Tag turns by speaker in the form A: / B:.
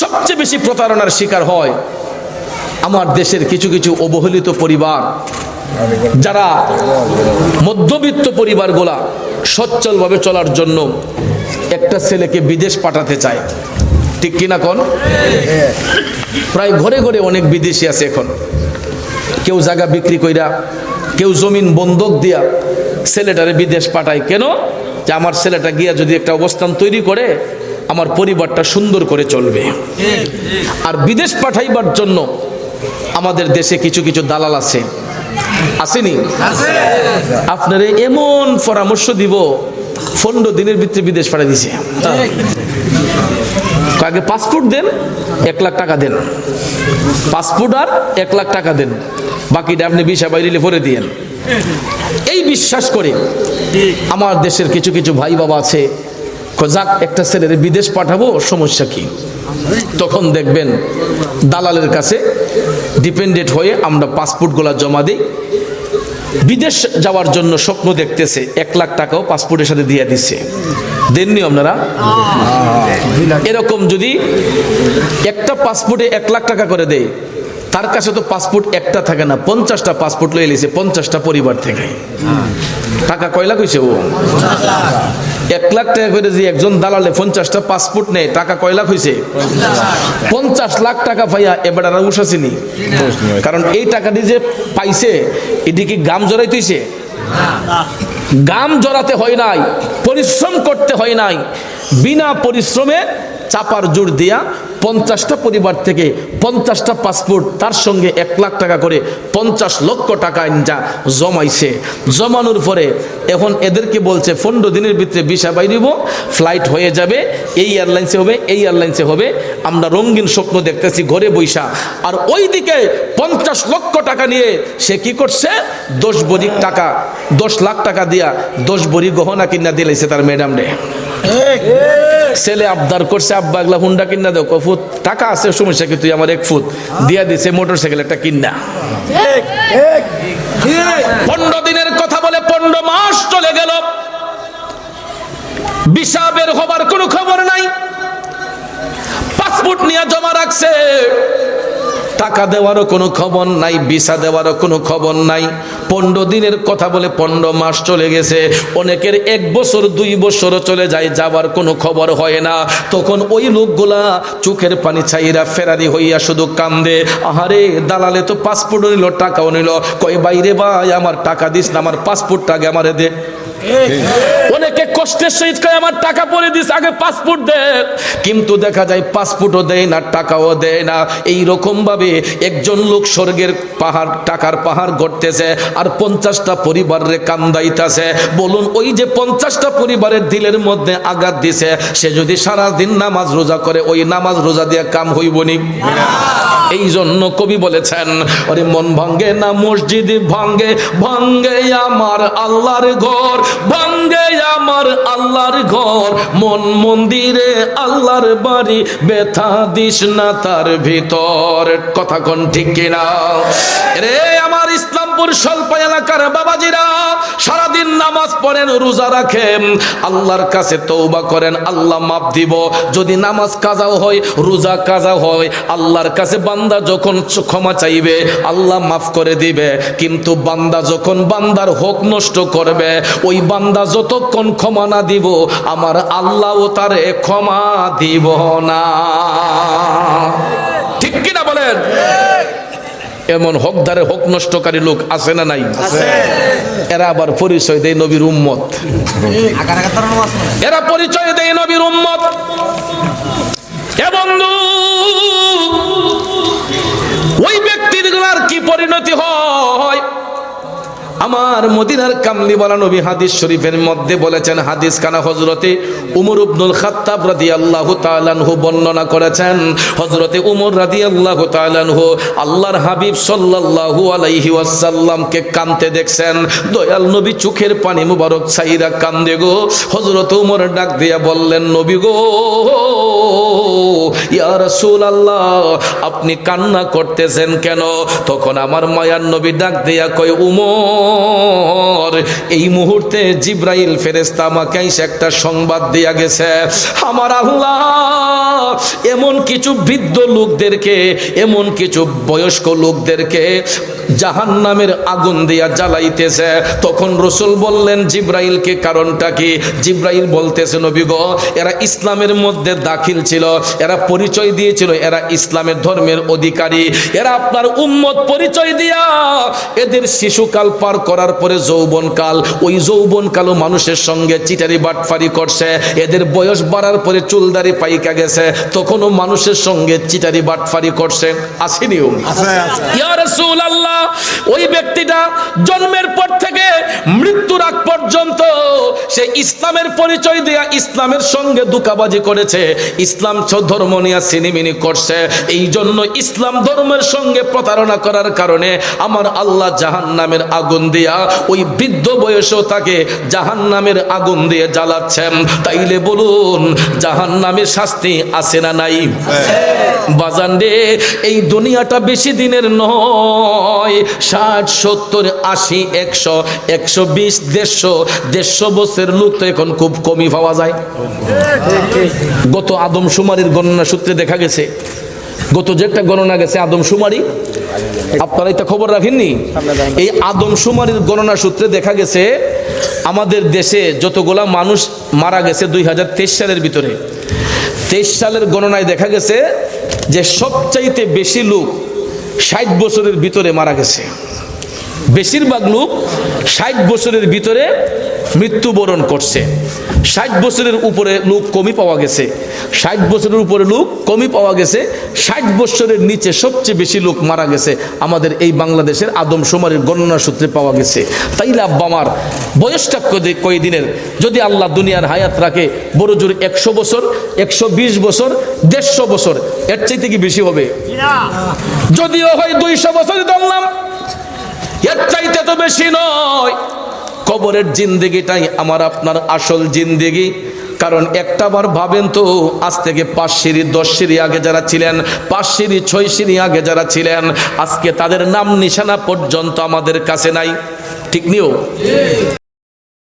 A: সবচেয়ে বেশি প্রতারণার শিকার হয় আমার দেশের কিছু কিছু অবহেলিত পরিবার, যারা মধ্যবিত্ত পরিবারগুলা সচ্ছলভাবে চলার জন্য একটা ছেলেকে বিদেশ পাঠাতে চায়। ঠিক কিনা কোন? প্রায় ঘরে ঘরে অনেক বিদেশি আছে এখন। কেউ জায়গা বিক্রি কইরা, কেউ জমিন বন্ধক দিয়া ছেলেটারে বিদেশ পাঠায়। কেন? যে আমার ছেলেটা গিয়া যদি একটা অবস্থান তৈরি করে আমার পরিবারটা সুন্দর করে চলবে। আর বিদেশ পাঠাইবার জন্য আমাদের দেশে কিছু কিছু দালাল আছে। আসেনি? আপনারা এমন পরামর্শ দিব পনেরো দিনের ভিতরে বিদেশ পাঠিয়ে দিছে। আগে পাসপোর্ট দেন এক লাখ টাকা দেন। পাসপোর্ট আর এক লাখ টাকা দেন। বাকিটা আপনি বিশা বাইরে ভরে দিয়েন। এই বিশ্বাস করে আমার দেশের কিছু কিছু ভাই বাবা আছে যাক, একটা ছেলের বিদেশ পাঠাবো, সমস্যা কি? তখন দেখবেন দালালের কাছে ডিপেন্ডেন্ট হয়ে আমরা পাসপোর্টগুলো জমা দিই। বিদেশ যাওয়ার জন্য স্বপ্ন দেখতেছে, এক লাখ টাকাও পাসপোর্টের সাথে দিয়ে দিচ্ছে। দেননি আপনারা? এরকম যদি একটা পাসপোর্টে এক লাখ টাকা করে দেয়, তার কাছে তো পাসপোর্ট একটা থাকে না, পঞ্চাশটা পাসপোর্ট লয়ে লিছে পঞ্চাশটা পরিবার থেকে। টাকা কয় লাখ হয়েছে ও? এক লাখ টাকা করে যে একজন দালালে পঞ্চাশটা পাসপোর্ট নেয়, টাকা কয় লাখ হয়েছে পঞ্চাশ লাখ টাকা পাইয়া এবার আর উঠাসিনি কারণ এই টাকাটি যে পাইছে, এটি কি গাম জড়াই তুইছে গাম জড়াতে হয় নাই, পরিশ্রম করতে হয় নাই। বিনা পরিশ্রমে চাপার জোর দিয়া পঞ্চাশটা পরিবার থেকে পঞ্চাশটা পাসপোর্ট তার সঙ্গে এক লাখ টাকা করে পঞ্চাশ লক্ষ টাকা যা জমাইছে। জমানোর পরে এখন এদেরকে বলছে, পনেরো দিনের ভিতরে ভিসা বাইরিব ফ্লাইট হয়ে যাবে, এই এয়ারলাইন্সে হবে, এই এয়ারলাইন্সে হবে, আমরা রঙিন স্বপ্ন দেখতেছি, ঘরে বৈশা আর ওইদিকে পঞ্চাশ লক্ষ টাকা নিয়ে সে কি করছে? দশ বড়ি টাকা, দশ লাখ টাকা দিয়া দশ বড়ি গহনা কিনা দিলেছে তার ম্যাডাম রে। ছেলে আবদার করছে আব্বা এগুলা হুন্ডা কিনা দেও। কয়, ফুট টাকা আছে সমস্যা কি? তুই আমার এক ফুট দিয়া দিছে মোটর সাইকেল একটা কিনা। পনেরো দিনের কথা বলে পনেরো মাস চলে গেল। বিশা বের হবার কোনো খবর নাই। পাসপোর্ট নিয়ে জমা রাখছে। টাকা দেওয়ারও কোনো খবর নাই ভিসা দেওয়ারও কোনো খবর নাই। পনেরো দিনের কথা বলে পনেরো মাস চলে গেছে। অনেকের এক বছর, দুই বছর চলে যায়, যাওয়ার কোনো খবর হয় না। তখন ওই লোকগুলা চোখের পানি চাইরা ফেরারি হইয়া শুধু কান্দে। আহারে, দালালে তো পাসপোর্ট নিল, টাকাও নিল। কয়, বাইরে ভাই, আমার টাকা দিস না, আমার পাসপোর্টটা আগে আমারে দে। অনেকে কষ্টের সহিত কয়, আমার টাকা পরে দিস, আগে পাসপোর্ট দে। কিন্তু দেখা যায় পাসপোর্টও দেয় না, টাকাও দেয় না। এই রকম ভাবে একজন লোক স্বর্গের পাহাড়, টাকার পাহাড় গড়তেছে আর পঞ্চাশটা পরিবারের কান্দাইতেছে। বলুন, ওই যে পঞ্চাশটা পরিবারের দিলের মধ্যে আঘাত দিছে, সে যদি সারা দিন নামাজ রোজা করে, ওই নামাজ রোজা দিয়ে কাম হইবনি? এই জন্য কবি বলেছেন, ওরে মন ভাঙ্গে না, মসজিদ ভাঙ্গে ভাঙ্গে আমার আল্লাহর ঘর, ভাঙ্গে আমার আল্লাহর ঘর। মন মন্দিরে আল্লাহর বাড়ি, ব্যথা দিস না তার ভিতর। কথা কোন ঠিক কিনা? রে আমার ইসলামপুর স্বল্প এলাকার বাবাজিরা সারাদিন নামাজ পড়েন, রোজা রাখেন। আল্লাহর কাছে তৌবা করেন, আল্লাহ মাপ দিব। যদি নামাজ কাজাও হয়, রোজা কাজা হয়, আল্লাহর কাছে বান্দা যখন ক্ষমা চাইবে, আল্লাহ মাফ করে দিবে। কিন্তু বান্দা যখন বান্দার হক নষ্ট করবে, ওই বান্দা যতক্ষণ ক্ষমা না দিব, আমার আল্লাহও তারে ক্ষমা দিব না। ঠিক কিনা বলেন? এমন হকদারে হক নষ্টকারী লোক আছে না নাই? এরা আবার পরিচয় দেয় নবীর উম্মত। এরা পরিচয় দেয় নবীর উম্মত। এ বন্ধু ওই ব্যক্তিরগুলার কি পরিণতি হয়? আমার মদিনার কামলি বলা নবী হাদিস শরীফের মধ্যে বলেছেন, হাদিস কানা হজরতে উমর ইবনুল খাত্তাব আল্লাহ তাআলাহু বর্ণনা করেছেন। হজরতে উমর রাদিয়াল্লাহু তাআলাহু আল্লাহর হাবিব সাল্লাল্লাহু আলাইহি ওয়াসাল্লামকে কাঁদতে দেখছেন। দয়াল নবী চোখের পানি মুবারক ছাইরা কান্দে গো। হজরত উমর ডাক দিয়া বললেন, নবী গো, ইয়া রাসূলুল্লাহ, আপনি কান্না করতেছেন কেন? তখন আমার মায়ার নবী ডাক দিয়া কয়, উমর ওমর এই মুহূর্তে জিব্রাইল ফেরেস্তা আমাকে একটা সংবাদ দিয়া গেছে। আমার আল্লাহ এমন কিছু বৃদ্ধ লোকদেরকে, এমন কিছু বয়স্ক লোকদেরকে জাহান নামের আগুন দিয়া জ্বালাইতেছে। তখন রসুল বললেন জিব্রাইলকে কারণটা কি? জিব্রাইল বলতেছে, নবী গো, এরা ইসলামের মধ্যে দাখিল ছিল, এরা পরিচয় দিয়েছিল, এরা ইসলামের ধর্মের অধিকারী। এরা আপনার উম্মত পরিচয় দিয়া, এদের শিশুকাল পার করার পরে যৌবনকাল। ওই যৌবনকালও মানুষের সঙ্গে চিটারি বাটফারি করছে, এদের বয়স বাড়ার পরে চুলদারি পাইকা গেছে তখনও মানুষের সঙ্গে চিটারি বাটফারি করছে আসেনিও ইয়া রাসূলুল্লাহ ওই ব্যক্তিটা জন্মের পর থেকে মৃত্যুর আগ পর্যন্ত সে ইসলামের পরিচয় দেয়া ইসলামের সঙ্গে দুকাবাজি করেছে। ইসলাম ছ- ধর্ম নিয়ে সিনিমিনি করছে। এই জন্য ইসলাম ধর্মের সঙ্গে প্রতারণা করার কারণে আমার আল্লাহ জাহান নামের আগুন দিয়া ওই বৃদ্ধ বয়সেও তাকে জাহান নামের আগুন দিয়ে জ্বালাচ্ছেন। তাইলে বলুন জাহান নামের শাস্তি আছে না নাই? বাজান রে এই দুনিয়াটা বেশি দিনের নয়। ষাট সত্তর আশি একশো একশো বিশ দেড়শো দেড়শো বছরের লোক তো এখন খুব কমই পাওয়া যায়। গত আদমশুমারির গণনা সূত্রে দেখা গেছে। গত যে একটা গণনা গেছে আদমশুমারি আপনারা এটা খবর রাখেননি? এই আদমশুমারির গণনা সূত্রে দেখা গেছে আমাদের দেশে যতগুলা মানুষ মারা গেছে দুই হাজার তেইশ সালের ভিতরে। তেইশ সালের গণনায় দেখা গেছে যে সবচাইতে বেশি লোক ষাট বছরের ভিতরে মারা গেছে। বেশিরভাগ লোক ষাট বছরের ভিতরে মৃত্যুবরণ করছে। ষাট বছরের উপরে লোক কমই পাওয়া গেছে। ষাট বছরের উপরে লোক কমই পাওয়া গেছে। ষাট বছরের নিচে সবচেয়ে বেশি লোক মারা গেছে আমাদের এই বাংলাদেশের আদমশুমারির গণনা সূত্রে পাওয়া গেছে। তাইলে আব্বা আমার বয়সটা কয়দিনের? যদি আল্লাহ দুনিয়ার হায়াত রাখে, বড় জোর একশো বছর, একশো বিশ বছর, দেড়শো বছর, এর চাইতে কি বেশি হবে? যদিও হয় দুইশো বছর ধরলাম এর চাইতে তো বেশি নয়। কবরের জিন্দেগিটাই আমার আপনার আসল জিন্দেগি। কারণ একটাবার ভাবেন তো, আজ থেকে পাঁচ সিঁড়ি, দশ সিঁড়ি আগে যারা ছিলেন, পাঁচ সিঁড়ি, ছয় সিঁড়ি আগে যারা ছিলেন, আজকে তাদের নাম নিশানা পর্যন্ত আমাদের কাছে নাই। ঠিক নিও?